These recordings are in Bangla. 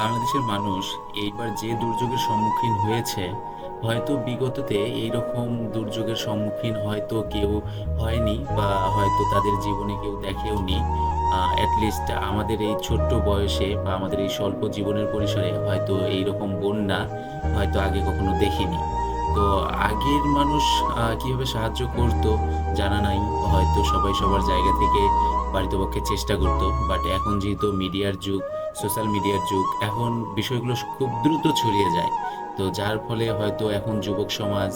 বাংলাদেশের মানুষ এইবার যে দুর্যোগের সম্মুখীন হয়েছে, হয়তো বিগততে এইরকম দুর্যোগের সম্মুখীন হয়তো কেউ হয়নি বা হয়তো তাদের জীবনে কেউ দেখেওনি অ্যাটলিস্ট আমাদের এই ছোট্ট বয়সে বা আমাদের এই স্বল্প জীবনের পরিসরে হয়তো এইরকম বন্যা হয়তো আগে কখনো দেখিনি। তো আগের মানুষ কীভাবে সাহায্য করত জানা নাই। হয়তো সবাই সবার জায়গা থেকে পারিতপক্ষে চেষ্টা করতো বাট এখন যেহেতু মিডিয়ার যুগ সোশ্যাল মিডিয়ার যুগ, এখন বিষয়গুলো খুব দ্রুত ছড়িয়ে যায়। তো যার ফলে হয়তো এখন যুবক সমাজ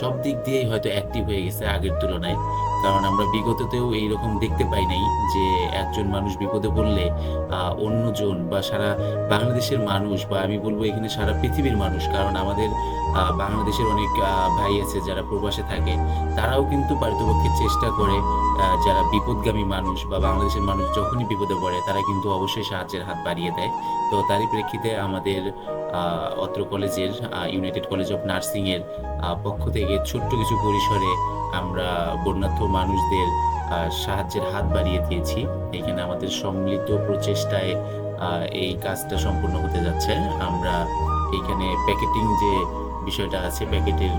সব দিক দিয়েই হয়তো অ্যাক্টিভ হয়ে গেছে আগের তুলনায়। কারণ আমরা বিগততেও এইরকম দেখতে পাই নাই যে একজন মানুষ বিপদে পড়লে অন্যজন বা সারা বাংলাদেশের মানুষ বা আমি বলব এখানে সারা পৃথিবীর মানুষ, কারণ আমাদের বাংলাদেশের অনেক ভাই আছে যারা প্রবাসে থাকে, তারাও কিন্তু পারিতপক্ষে চেষ্টা করে যারা বিপদগামী মানুষ বা বাংলাদেশের মানুষ যখনই বিপদে পড়ে, তারা কিন্তু অবশ্যই সাহায্যের হাত বাড়িয়ে দেয়। তো তারই প্রেক্ষিতে আমাদের অত্র কলেজের ইউনাইটেড কলেজ অফ নার্সিংয়ের পক্ষ থেকে ছোট্ট কিছু পরিসরে আমরা বন্যার্থ মানুষদের সাহায্যের হাত বাড়িয়ে দিয়েছি। এখানে আমাদের সম্মিলিত প্রচেষ্টায় এই কাজটা সম্পূর্ণ হতে যাচ্ছে। আমরা এখানে প্যাকেটিং যে বিষয়টা আছে, প্যাকেটের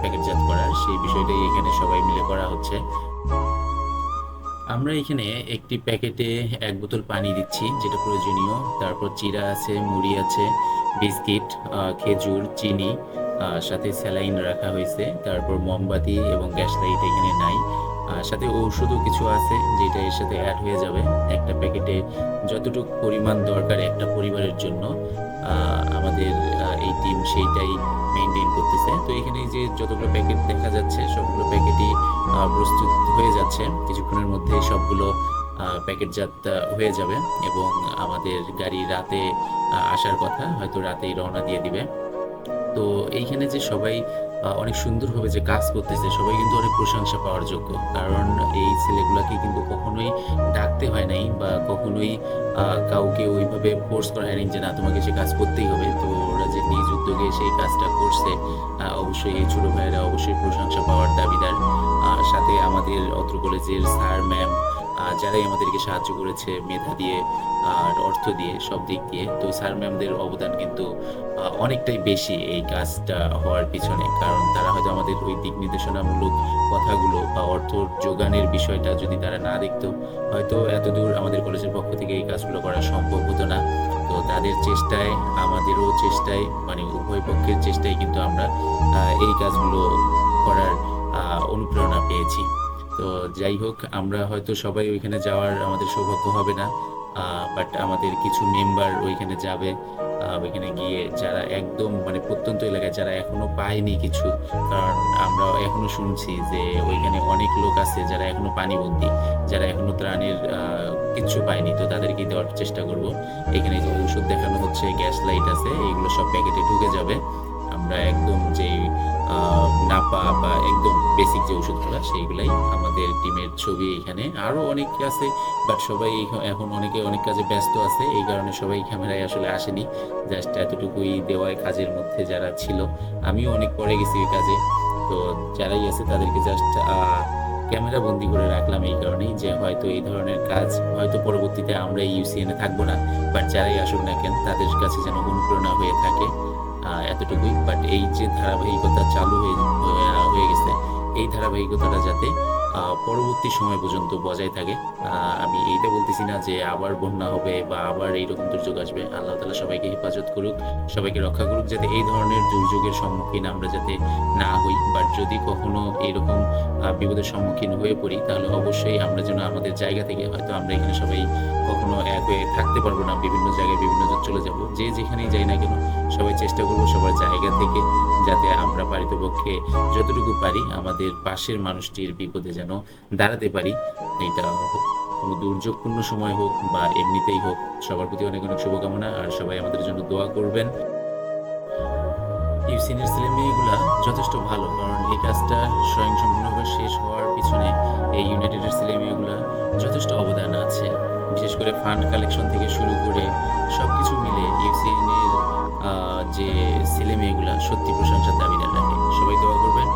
প্যাকেটজাত করার। সেই বিষয়টাই এখানে সবাই মিলে করা হচ্ছে। আমরা এখানে একটি প্যাকেটে এক বোতল পানি দিচ্ছি, যেটা প্রয়োজনীয়। তারপর চিরা আছে, মুড়ি আছে, বিস্কিট খেজুর, চিনি সাথে স্যালাইন রাখা হয়েছে। তারপর মোমবাতি এবং গ্যাস লাইট এখানে নাই। সাথে ঔষধও কিছু আছে, যেটা এর সাথে অ্যাড হয়ে যাবে। একটা প্যাকেটে যতটুকু পরিমাণ দরকার একটা পরিবারের জন্য। আমাদের এই টিম সেইটাই মেনটেন করতেছে। তো এখানে যে যতগুলো প্যাকেট দেখা যাচ্ছে, সবগুলো প্যাকেটই প্রস্তুত হয়ে যাচ্ছে। কিছুক্ষণের মধ্যে সবগুলো প্যাকেটজাত হয়ে যাবে এবং আমাদের গাড়ি রাতে আসার কথা হয়তো রাতেই রওনা দিয়ে দিবে। তো এইখানে যে সবাই অনেক সুন্দরভাবে যে কাজ করতেছে, সবাই কিন্তু অনেক প্রশংসা পাওয়ার যোগ্য। কারণ এই ছেলেগুলোকে কিন্তু কখনোই ডাকতে হয় নাই বা কখনোই কাউকে ওইভাবে ফোর্স করা হয়নি যে না, তোমাকে সে কাজ করতেই হবে। তো ওরা যে নিজ উদ্যোগে সেই কাজটা করছে অবশ্যই এই ছোট ভাইয়েরা অবশ্যই প্রশংসা পাওয়ার দাবিদার। সাথে আমাদের অত্র কলেজের স্যার ম্যাম যারাই আমাদেরকে সাহায্য করেছে, মেধা দিয়ে আর অর্থ দিয়ে সব দিক দিয়ে, তো স্যার ম্যামদের অবদান কিন্তু অনেকটাই বেশি এই কাজটা হওয়ার পিছনে। কারণ তারা হয়তো আমাদের ওই দিক নির্দেশনামূলক কথাগুলো বা অর্থ যোগানের বিষয়টা যদি তারা না দেখতো, হয়তো এত দূর আমাদের কলেজের পক্ষ থেকে এই কাজগুলো করা সম্ভব হতো না। তো তাদের চেষ্টায়, আমাদেরও চেষ্টায় মানে উভয় পক্ষের চেষ্টায় কিন্তু আমরা এই কাজগুলো করার অনুপ্রেরণা পেয়েছি। তো যাই হোক, আমরা হয়তো সবাই ওইখানে যাওয়ার আমাদের সৌভাগ্য হবে না বাট আমাদের কিছু মেম্বার ওইখানে যাবে ওইখানে গিয়ে যারা একদম মানে প্রত্যন্ত এলাকায় যারা এখনও পায়নি কিছু, কারণ আমরা এখনও শুনছি যে ওইখানে অনেক লোক আছে যারা এখনও পানিবন্দী, যারা এখনও ত্রাণের কিচ্ছু পায়নি, তো তাদেরকে দেওয়ার চেষ্টা করব। এখানে যে ওষুধ দেখানো হচ্ছে, গ্যাস লাইট আছে এইগুলো সব প্যাকেটে ঢুকে যাবে। আমরা একদম যে নাপা বা একদম বেসিক যে ওষুধগুলো, সেইগুলাই আমাদের টিমের ছবি এখানে। আরও অনেক আছে বাট সবাই এখন অনেকে, অনেক কাজে ব্যস্ত আছে, এই কারণে সবাই ক্যামেরায় আসলে আসেনি। জাস্ট এতটুকুই দেওয়ায় কাজের মধ্যে যারা ছিল, আমিও অনেক পরে গেছি এই কাজে। তো যারাই আছে তাদেরকে জাস্ট ক্যামেরা বন্দি করে রাখলাম এই কারণেই যে হয়তো এই ধরনের কাজ হয়তো পরবর্তীতে আমরা ইউসিএনে থাকব না বাট যারাই আসুক না কেন, তাদের কাছে যেন অনুপ্রেরণা হয়ে থাকে এতটুকুই। বাট এই যে ধারাবাহিকতা চালু হয়ে- হয়ে গেছে এই ধারাবাহিকতাটা যাতে পরবর্তী সময় পর্যন্ত বজায় থাকে। আমি এইটা বলতেছি না যে আবার বন্যা হবে বা আবার এইরকম দুর্যোগ আসবে। আল্লাহ তালা সবাইকে হেফাজত করুক, সবাইকে রক্ষা করুক, যাতে এই ধরনের দুর্যোগের সম্মুখীন আমরা যাতে না হই। বাট যদি কখনো এইরকম বিপদের সম্মুখীন হয়ে পড়ি, তাহলে অবশ্যই আমরা যেন আমাদের জায়গা থেকে হয়তো আমরা এখানে সবাই কখনো এক হয়ে থাকতে পারব না, বিভিন্ন জায়গায় বিভিন্ন চলে যাব। যে যেখানেই যাই না কেন, সবাই চেষ্টা করব সবার জায়গা থেকে যাতে আমরা পারিতপক্ষে যতটুকু পারি আমাদের পাশের মানুষটির বিপদে যেন দাঁড়াতে পারি। এটা কোনো দুর্যোগপূর্ণ সময় হোক বা এমনিতেই হোক, সবার প্রতি অনেক অনেক শুভকামনা আর সবাই আমাদের জন্য দোয়া করবেন। ইউসিনের ছেলে মেয়েগুলা যথেষ্ট ভালো, কারণ এই কাজটা স্বয়ংসম্পূর্ণভাবে শেষ হওয়ার পিছনে এই ইউনাইটেডের ছেলে মেয়েগুলা যথেষ্ট অবদান আছে। বিশেষ করে ফান্ড কালেকশন থেকে শুরু করে সব কিছু মিলে ইউসিএনের যে ছেলে মেয়েগুলা সত্যি প্রশংসার দাবিদার রাখে। সবাই দোয়া করবেন।